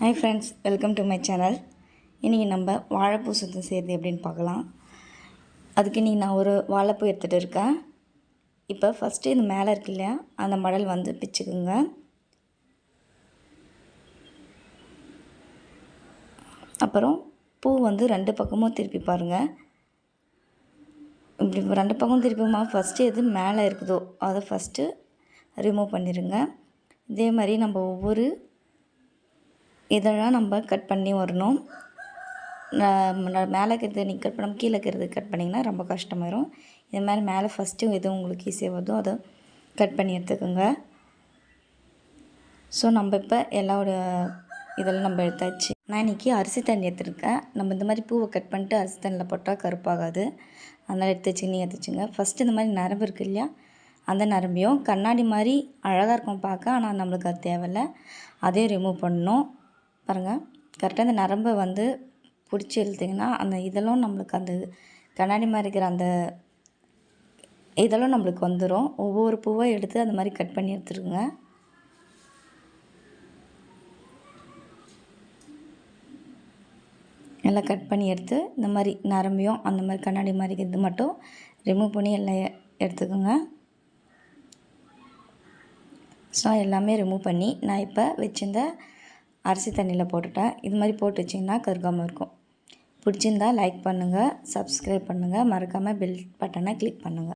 Hi friends welcome to my channel இன்றைக்கி நம்ம வாழைப்பூ சுத்தம் செய்கிறது எப்படின்னு பார்க்கலாம். அதுக்கு இன்றைக்கி நான் ஒரு வாழைப்பூ எடுத்துகிட்டு இருக்கேன். இப்போ ஃபஸ்ட்டு இது மேலே இருக்கு இல்லையா? அந்த மடல் வந்து பிச்சுக்குங்க. அப்புறம் பூ வந்து ரெண்டு பக்கமும் திருப்பி பாருங்கள் இப்படி ரெண்டு பக்கம் திருப்பிமா ஃபஸ்ட்டு எது மேலே இருக்குதோ அதை ஃபஸ்ட்டு ரிமூவ் பண்ணிடுங்க இதே மாதிரி நம்ம ஒவ்வொரு இதெல்லாம் நம்ம கட் பண்ணி வரணும். மேலே இருக்கிறது நீங்கள் கட் பண்ணாமல் கீழே இருக்கிறது கட் பண்ணிங்கன்னா ரொம்ப கஷ்டமாயிரும். இது மாதிரி மேலே ஃபஸ்ட்டு எது உங்களுக்கு ஈஸியாக வருதோ அதை கட் பண்ணி எடுத்துக்கோங்க. ஸோ நம்ம இப்போ எல்லாரோட இதெல்லாம் நம்ம எடுத்தாச்சு. நான் இன்றைக்கி அரிசி தண்ணி எடுத்துருக்கேன். நம்ம இந்த மாதிரி பூவை கட் பண்ணிட்டு அரிசி தண்ணியில் போட்டால் கருப்பாகாது. அதனால் எடுத்து வச்சு நீ எடுத்துச்சுங்க. ஃபஸ்ட்டு இந்த மாதிரி நரம்பு இருக்குது இல்லையா? அந்த நரம்பையும் கண்ணாடி மாதிரி அழகாக இருக்கும் பார்க்க. ஆனால் நம்மளுக்கு அது தேவையில்ல. அதையும் ரிமூவ் பண்ணணும். பாருங்கள் கரெக்டாக அந்த நரம்பை வந்து பிடிச்சி இழுத்திங்கன்னா அந்த இதெல்லாம் நம்மளுக்கு அந்த கண்ணாடி மாதிரி இருக்கிற அந்த இதெல்லாம் நம்மளுக்கு வந்துடும் ஒவ்வொரு பூவாக எடுத்து அந்த மாதிரி கட் பண்ணி எடுத்துருங்க. எல்லாம் கட் பண்ணி எடுத்து இந்த மாதிரி நரம்பையும் அந்த மாதிரி கண்ணாடி மாதிரி இது மட்டும் ரிமூவ் பண்ணி எல்லாம் எடுத்துக்கோங்க. ஸோ எல்லாமே ரிமூவ் பண்ணி நான் இப்போ வச்சிருந்த அரிசி தண்ணியில் போட்டுட்டேன் இது மாதிரி போட்டு வச்சிங்கன்னா கருகாமல் இருக்கும். பிடிச்சிருந்தா லைக் பண்ணுங்கள் சப்ஸ்கிரைப் பண்ணுங்கள் மறக்காமல் பெல் பட்டனை கிளிக் பண்ணுங்கள்